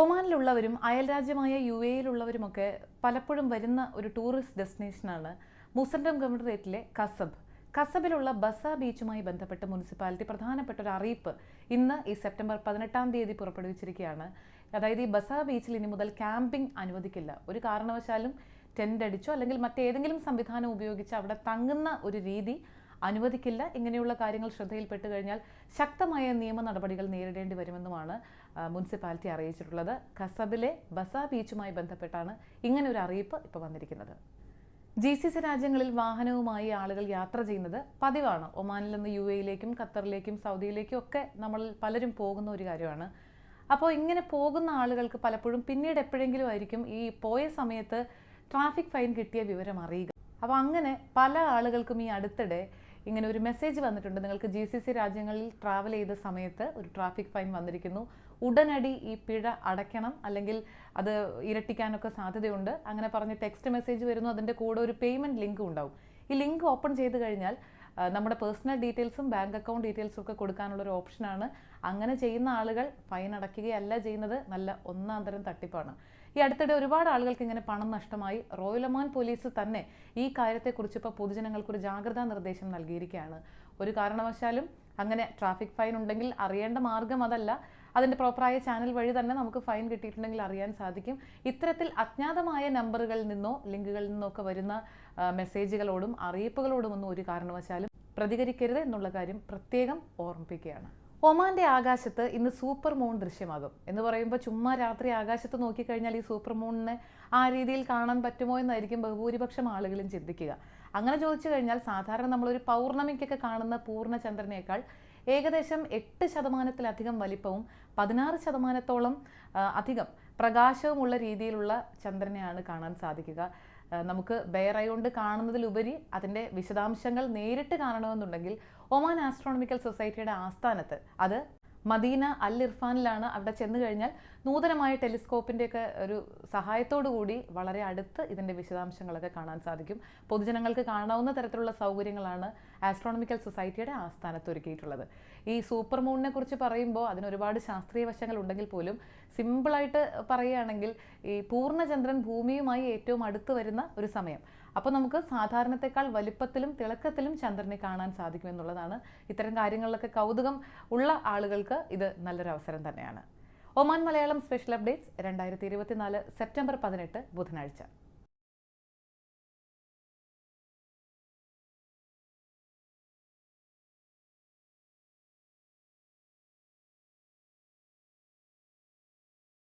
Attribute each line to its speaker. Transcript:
Speaker 1: ഒമാനിലുള്ളവരും അയൽരാജ്യമായ U എയിലുള്ളവരുമൊക്കെ പലപ്പോഴും വരുന്ന ഒരു ടൂറിസ്റ്റ് ഡെസ്റ്റിനേഷനാണ് മുസൻഡം ഗവർണറേറ്റിലെ കസബ്. കസബിലുള്ള ബസ ബീച്ചുമായി ബന്ധപ്പെട്ട് മുനിസിപ്പാലിറ്റി പ്രധാനപ്പെട്ട ഒരു അറിയിപ്പ് ഇന്ന് ഈ സെപ്റ്റംബർ പതിനെട്ടാം തീയതി പുറപ്പെടുവിച്ചിരിക്കുകയാണ്. അതായത് ഈ ബസ ബീച്ചിൽ ഇനി മുതൽ ക്യാമ്പിംഗ് അനുവദിക്കില്ല. ഒരു കാരണവശാലും ടെന്റ് അടിച്ചോ അല്ലെങ്കിൽ മറ്റേതെങ്കിലും സംവിധാനം ഉപയോഗിച്ച് അവിടെ തങ്ങുന്ന ഒരു രീതി അനുവദിക്കില്ല. ഇങ്ങനെയുള്ള കാര്യങ്ങൾ ശ്രദ്ധയിൽപ്പെട്ട് കഴിഞ്ഞാൽ ശക്തമായ നിയമ നടപടികൾ നേരിടേണ്ടി വരുമെന്നുമാണ് മുനിസിപ്പാലിറ്റി അറിയിച്ചിട്ടുള്ളത്. കസബിലെ ബസ ബീച്ചുമായി ബന്ധപ്പെട്ടാണ് ഇങ്ങനെ ഒരു അറിയിപ്പ് ഇപ്പോൾ വന്നിരിക്കുന്നത്. ജി സി സി രാജ്യങ്ങളിൽ വാഹനവുമായി ആളുകൾ യാത്ര ചെയ്യുന്നത് പതിവാണ്. ഒമാനിൽ നിന്ന് യു എയിലേക്കും ഖത്തറിലേക്കും സൗദിയിലേക്കും ഒക്കെ നമ്മൾ പലരും പോകുന്ന ഒരു കാര്യമാണ്. അപ്പോൾ ഇങ്ങനെ പോകുന്ന ആളുകൾക്ക് പലപ്പോഴും പിന്നീട് എപ്പോഴെങ്കിലും ആയിരിക്കും ഈ പോയ സമയത്ത് ട്രാഫിക് ഫൈൻ കിട്ടിയ വിവരം അറിയുക. അപ്പോൾ അങ്ങനെ പല ആളുകൾക്കും ഈ അടുത്തിടെ ഇങ്ങനെ ഒരു മെസ്സേജ് വന്നിട്ടുണ്ട്. നിങ്ങൾക്ക് ജി സി സി രാജ്യങ്ങളിൽ ട്രാവൽ ചെയ്ത സമയത്ത് ഒരു ട്രാഫിക് ഫൈൻ വന്നിരിക്കുന്നു. ഉടനടി ഈ പിഴ അടയ്ക്കണം അല്ലെങ്കിൽ അത് ഇരട്ടിക്കാനൊക്കെ സാധ്യതയുണ്ട്. അങ്ങനെ പറഞ്ഞ് ടെക്സ്റ്റ് മെസ്സേജ് വരുന്നു. അതിന്റെ കൂടെ ഒരു പേയ്മെന്റ് ലിങ്കും ഉണ്ടാവും. ഈ ലിങ്ക് ഓപ്പൺ ചെയ്ത് കഴിഞ്ഞാൽ നമ്മുടെ പേഴ്സണൽ ഡീറ്റെയിൽസും ബാങ്ക് അക്കൗണ്ട് ഡീറ്റെയിൽസും ഒക്കെ കൊടുക്കാനുള്ള ഒരു ഓപ്ഷനാണ് അങ്ങനെ ചെയ്യുന്ന ആളുകൾ ഫൈൻ അടയ്ക്കുകയല്ല ചെയ്യുന്നത്. നല്ല ഒന്നാം തരം തട്ടിപ്പാണ്. ഈ അടുത്തിടെ ഒരുപാട് ആളുകൾക്ക് ഇങ്ങനെ പണം നഷ്ടമായി. റോയലമാൻ പോലീസ് തന്നെ ഈ കാര്യത്തെക്കുറിച്ച് ഇപ്പോൾ പൊതുജനങ്ങൾക്കൊരു ജാഗ്രതാ നിർദ്ദേശം നൽകിയിരിക്കുകയാണ്. ഒരു കാരണവശാലും അങ്ങനെ ട്രാഫിക് ഫൈൻ ഉണ്ടെങ്കിൽ അറിയേണ്ട മാർഗം അതല്ല. അതിന്റെ പ്രോപ്പറായ ചാനൽ വഴി തന്നെ നമുക്ക് ഫൈൻ കിട്ടിയിട്ടുണ്ടെങ്കിൽ അറിയാൻ സാധിക്കും. ഇത്തരത്തിൽ അജ്ഞാതമായ നമ്പറുകളിൽ നിന്നോ ലിങ്കുകളിൽ നിന്നോ ഒക്കെ വരുന്ന മെസ്സേജുകളോടും അറിയിപ്പുകളോടും ഒന്നും ഒരു കാരണവശാലും പ്രതികരിക്കരുത് എന്നുള്ള കാര്യം പ്രത്യേകം ഓർമ്മിപ്പിക്കുകയാണ്. ഒമാന്റെ ആകാശത്ത് ഇന്ന് സൂപ്പർ മൂൺ ദൃശ്യമാകും. എന്ന് പറയുമ്പോൾ ചുമ്മാ രാത്രി ആകാശത്ത് നോക്കിക്കഴിഞ്ഞാൽ ഈ സൂപ്പർ മൂണിനെ ആ രീതിയിൽ കാണാൻ പറ്റുമോ എന്നായിരിക്കും ബഹുഭൂരിപക്ഷം ആളുകളും ചിന്തിക്കുക. അങ്ങനെ ചോദിച്ചു കഴിഞ്ഞാൽ സാധാരണ നമ്മളൊരു പൗർണമിക്കൊക്കെ കാണുന്ന പൂർണചന്ദ്രനേക്കാൾ ഏകദേശം എട്ട് ശതമാനത്തിലധികം വലിപ്പവും പതിനാറ് ശതമാനത്തോളം അധികം പ്രകാശവുമുള്ള രീതിയിലുള്ള ചന്ദ്രനെയാണ് കാണാൻ സാധിക്കുക. നമുക്ക് ബെയറൈ കൊണ്ട് കാണുന്നതിലുപരി അതിന്റെ വിശദാംശങ്ങൾ നേരിട്ട് കാണണമെന്നുണ്ടെങ്കിൽ ഒമാൻ ആസ്ട്രോണമിക്കൽ സൊസൈറ്റിയുടെ ആസ്ഥാനത്ത് അത് മദീന അൽ ഇർഫാനിലാണ് അവിടെ ചെന്ന് കഴിഞ്ഞാൽ നൂതനമായ ടെലിസ്കോപ്പിന്റെയൊക്കെ ഒരു സഹായത്തോടു കൂടി വളരെ അടുത്ത് ഇതിന്റെ വിശദാംശങ്ങളൊക്കെ കാണാൻ സാധിക്കും. പൊതുജനങ്ങൾക്ക് കാണാവുന്ന തരത്തിലുള്ള സൗകര്യങ്ങളാണ് ആസ്ട്രോണമിക്കൽ സൊസൈറ്റിയുടെ ആസ്ഥാനത്ത് ഒരുക്കിയിട്ടുള്ളത് ഈ സൂപ്പർ മൂണിനെ കുറിച്ച് പറയുമ്പോൾ അതിന് ഒരുപാട് ശാസ്ത്രീയ വശങ്ങൾ ഉണ്ടെങ്കിൽ പോലും സിമ്പിളായിട്ട് പറയുകയാണെങ്കിൽ ഈ പൂർണചന്ദ്രൻ ഭൂമിയുമായി ഏറ്റവും അടുത്ത് വരുന്ന ഒരു സമയം. അപ്പോൾ നമുക്ക് സാധാരണത്തെക്കാൾ വലിപ്പത്തിലും തിളക്കത്തിലും ചന്ദ്രനെ കാണാൻ സാധിക്കുമെന്നുള്ളതാണ് ഇത്തരം കാര്യങ്ങളിലൊക്കെ കൗതുകം ഉള്ള ആളുകൾക്ക് ഇത് നല്ലൊരു അവസരം തന്നെയാണ്. ഒമാൻ മലയാളം സ്പെഷ്യൽ അപ്ഡേറ്റ്സ് രണ്ടായിരത്തി ഇരുപത്തിനാല് സെപ്റ്റംബർ പതിനെട്ട് ബുധനാഴ്ച.